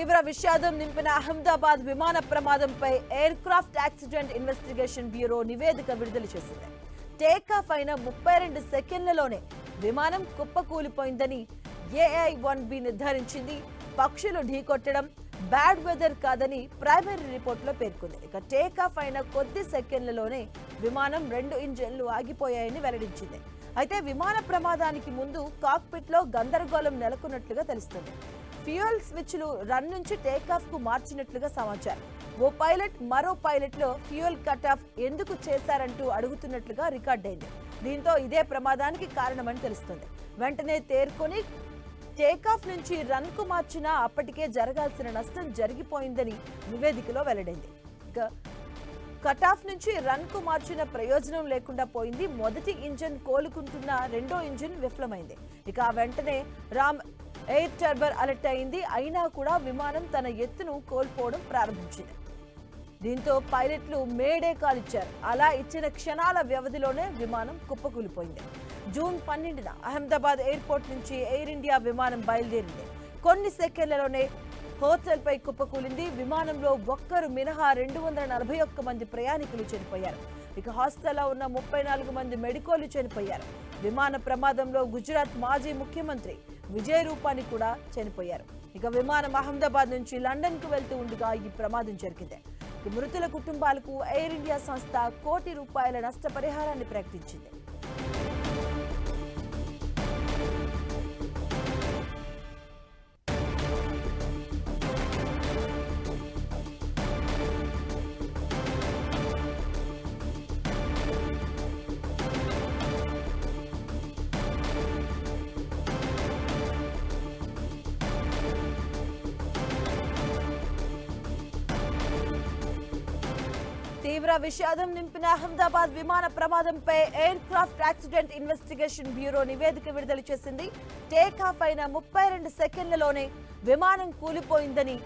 తీవ్ర విషాదం నింపిన అహ్మదాబాద్ విమాన ప్రమాదంపై aircraft accident investigation bureau నివేదిక విడుదల చేసింది. టేకాఫ్ అయిన ముప్పై రెండు సెకండ్లలోనే విమానం కుప్పకూలిపోయిందని ఏఐ వన్ బి నిర్ధారించింది. పక్షులు ఢీకొట్టడం బ్యాడ్ వెదర్ కాదని ప్రైమరీ రిపోర్ట్లో పేర్కొంది. ఇక టేకాఫ్ అయిన కొద్ది సెకండ్లలోనే విమానం రెండు ఇంజన్లు ఆగిపోయాయని వెల్లడించింది. అయితే విమాన ప్రమాదానికి ముందు కాక్పిట్లో గందరగోళం నెలకొన్నట్లుగా తెలుస్తుంది. ఫ్యూయల్ స్విచ్లు రన్ నుంచి టేకాఫ్కు మార్చినట్లుగా సమాచారం. ఓ పైలట్ మరో పైలట్లో ఫ్యూయల్ కట్ ఆఫ్ ఎందుకు చేశారంటూ అడుగుతున్నట్లుగా రికార్డైంది దీంతో ఇదే ప్రమాదానికి కారణమని తెలుస్తుంది. వెంటనే తేరుకొని టేకాఫ్ నుంచి రన్కు మార్చినా అప్పటికే జరగాల్సిన నష్టం జరిగిపోయిందని నివేదికలో వెల్లడైంది. కటాఫ్ నుంచి రన్కు మార్చిన ప్రయోజనం లేకుండా పోయింది. మొదటి ఇంజిన్ కోలుకుంటున్న రెండో ఇంజిన్ విఫలమైంది. ఇక ఆ వెంటనే రామ్ ఎయిర్ టర్బర్ అలర్ట్ అయింది. అయినా కూడా విమానం తన ఎత్తును కోల్పోవడం ప్రారంభించింది. దీంతో పైలట్లు మేడే కాలిచ్చారు. అలా ఇచ్చిన క్షణాల వ్యవధిలోనే విమానం కుప్పకూలిపోయింది. జూన్ పన్నెండున అహ్మదాబాద్ ఎయిర్పోర్ట్ నుంచి ఎయిర్ ఇండియా విమానం బయలుదేరింది. కొన్ని సెకండ్లలోనే హోటల్పై కుప్పకూలింది. విమానంలో ఒక్కరు మినహా రెండు వందల నలభై ఒక్క మంది ప్రయాణికులు చనిపోయారు. ఇక హాస్టల్లో ఉన్న ముప్పై నాలుగు మంది మెడికోలు చనిపోయారు. విమాన ప్రమాదంలో గుజరాత్ మాజీ ముఖ్యమంత్రి విజయ రూపాని కూడా చనిపోయారు. ఇక విమానం అహ్మదాబాద్ నుంచి లండన్కు వెళ్తూ ఉండగా ఈ ప్రమాదం జరిగింది. మృతుల కుటుంబాలకు ఎయిర్ ఇండియా సంస్థ కోటి రూపాయల నష్టపరిహారాన్ని ప్రకటించింది. తీవ్ర విషాదం నింపిన అహ్మదాబాద్ విమాన ప్రమాదంపై aircraft accident investigation bureau నివేదిక విడుదల చేసింది టేకాఫ్ అయిన ముప్పై రెండు సెకండ్లలోనే విమానం కూలిపోయిందని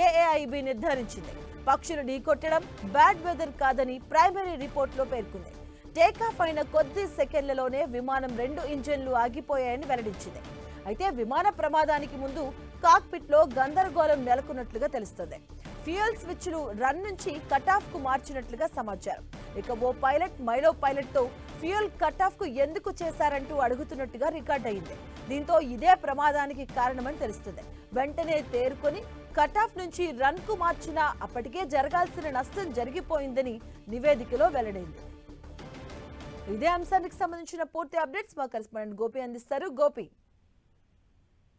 ఏఏఐబి నిర్ధారించింది పక్షులు ఢీకొట్టడం బ్యాడ్ వెదర్ కాదని ప్రైమరీ రిపోర్ట్లో పేర్కొంది టేకాఫ్ అయిన కొద్ది సెకండ్లలోనే విమానం రెండు ఇంజన్లు ఆగిపోయాయని వెల్లడించింది అయితే విమాన ప్రమాదానికి ముందు కాక్పిట్లో గందరగోళం నెలకొన్నట్లుగా తెలుస్తుంది ఫ్యూయల్ స్విచ్లు రన్ నుంచి కటాఫ్కు మార్చినట్లుగా సమాచారం. ఇక ఓ పైలట్ మైలో పైలట్తో ఫ్యూయల్ కటాఫ్కు ఎందుకు చేశారంటూ అడుగుతున్నట్టుగా రికార్డ్ అయింది. దీంతో ఇదే ప్రమాదానికి కారణమని తెలుస్తుంది. వెంటనే తేరుకొని కటాఫ్ నుంచి రన్కు మార్చినా అప్పటికే జరగాల్సిన నష్టం జరిగిపోయిందని నివేదికలో వెల్లడైంది. ఇదే అంశానికి సంబంధించిన పూర్తి అప్డేట్స్ మా కరెస్పాండెంట్ గోపి అందిస్తారు. గోపి.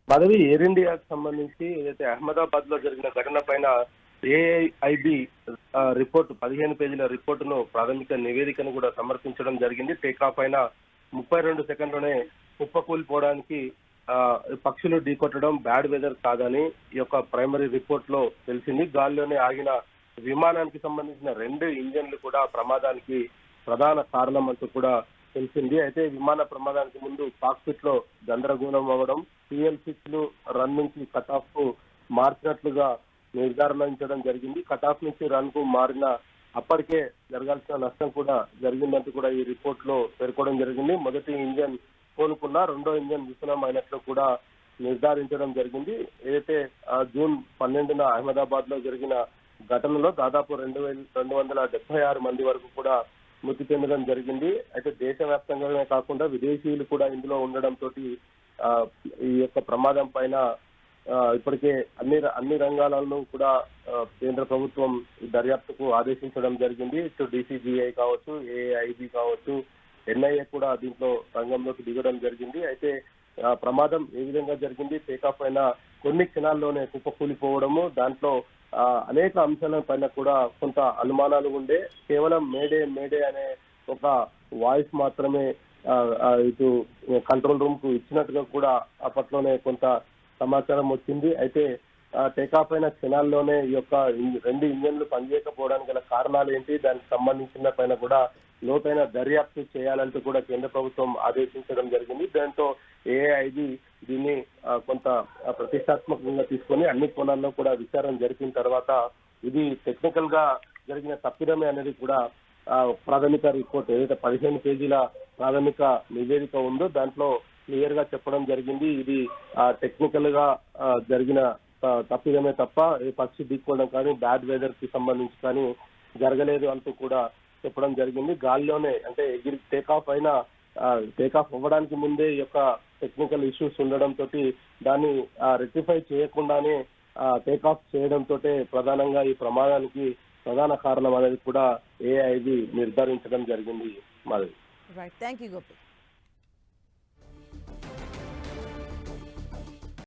పదవి ఎయిర్ ఇండియాకి సంబంధించి ఏదైతే అహ్మదాబాద్లో జరిగిన ఘటన పైన ఏఐబి రిపోర్ట్ పదిహేను పేజీల రిపోర్టును ప్రాథమిక నివేదికను కూడా సమర్పించడం జరిగింది. టేకాఫ్ అయిన ముప్పై రెండు సెకండ్లోనే కుప్పకూలిపోవడానికి పక్షులు ఢీకొట్టడం బ్యాడ్ వెదర్ కాదని ఈ యొక్క ప్రైమరీ రిపోర్ట్లో తెలిసింది. గాల్లోనే ఆగిన విమానానికి సంబంధించిన రెండు ఇంజన్లు కూడా ప్రమాదానికి ప్రధాన కారణం అంటూ కూడా తెలిసింది. అయితే విమాన ప్రమాదానికి ముందు కాక్పిట్లో గందరగోళం అవ్వడం లు రన్ నుంచి కట్ ఆఫ్కు మార్చినట్లుగా నిర్ధారించడం జరిగింది. కట్ ఆఫ్ నుంచి రన్కు మారిన అప్పటికే జరగాల్సిన నష్టం కూడా జరిగిందంటూ కూడా ఈ రిపోర్ట్లో పేర్కోవడం జరిగింది. మొదటి ఇంజన్ కోలుకున్న రెండో ఇంజన్ విఫలం అయినట్లు కూడా నిర్ధారించడం జరిగింది. ఏదైతే జూన్ పన్నెండున అహ్మదాబాద్లో జరిగిన ఘటనలో దాదాపు రెండు వేల రెండు వందల డెబ్బై ఆరు మంది వరకు కూడా మృతి చెందడం జరిగింది. అయితే దేశవ్యాప్తంగానే కాకుండా విదేశీయులు కూడా ఇందులో ఉండడంతో ఈ యొక్క ప్రమాదం పైన ఇప్పటికే అన్ని అన్ని రంగాలలో కూడా కేంద్ర ప్రభుత్వం దర్యాప్తుకు ఆదేశించడం జరిగింది. ఇటు డిసిజిఐ కావచ్చు ఏఐబి కావచ్చు ఎన్ఐఏ కూడా దీంట్లో రంగంలోకి దిగడం జరిగింది. అయితే ప్రమాదం ఏ విధంగా జరిగింది టేకాఫ్ అయిన కొన్ని క్షణాల్లోనే కుప్పకూలిపోవడము దాంట్లో అనేక అంశాల పైన కూడా కొంత అనుమానాలు ఉండే కేవలం మేడే మేడే అనే ఒక వాయిస్ మాత్రమే ఇటు కంట్రోల్ రూమ్కు ఇచ్చినట్టుగా కూడా అప్పట్లోనే కొంత సమాచారం వచ్చింది. అయితే టేకాఫ్ అయిన క్షణాల్లోనే ఈ యొక్క ఇం- రెండు ఇంజన్లు పనిచేయకపోవడానికి గల కారణాలు ఏంటి? దానికి సంబంధించిన పైన కూడా లోతైన దర్యాప్తు చేయాలంటూ కూడా కేంద్ర ప్రభుత్వం ఆదేశించడం జరిగింది. దాంతో ఏఐది దీన్ని కొంత ప్రతిష్టాత్మకంగా తీసుకొని అన్ని కోణాల్లో కూడా విచారణ జరిపిన తర్వాత ఇది టెక్నికల్గా జరిగిన తప్పిదమే అనేది కూడా ప్రాథమిక రిపోర్ట్ ఏదైతే పదిహేను పేజీల ప్రాథమిక నివేదిక ఉందో దాంట్లో క్లియర్గా చెప్పడం జరిగింది. ఇది టెక్నికల్గా జరిగిన తప్పిదమే తప్ప ఈ పక్షి దిక్కోవడం కానీ బ్యాడ్ వెదర్కి సంబంధించి కానీ జరగలేదు అంటూ కూడా చెప్పడం జరిగింది. గాల్లోనే అంటే ఎగిరి టేక్ ఆఫ్ అయిన టేక్ ఆఫ్ అవ్వడానికి ముందే ఈ యొక్క టెక్నికల్ ఇష్యూస్ ఉండడం తోటి దాన్ని రెక్టిఫై చేయకుండానే టేక్ ఆఫ్ చేయడం తోటే ప్రధానంగా ఈ ప్రమాదానికి ప్రధాన కారణం అనేది కూడా ఏఐది నిర్ధారించడం జరిగింది మాది. Right thank you Gopi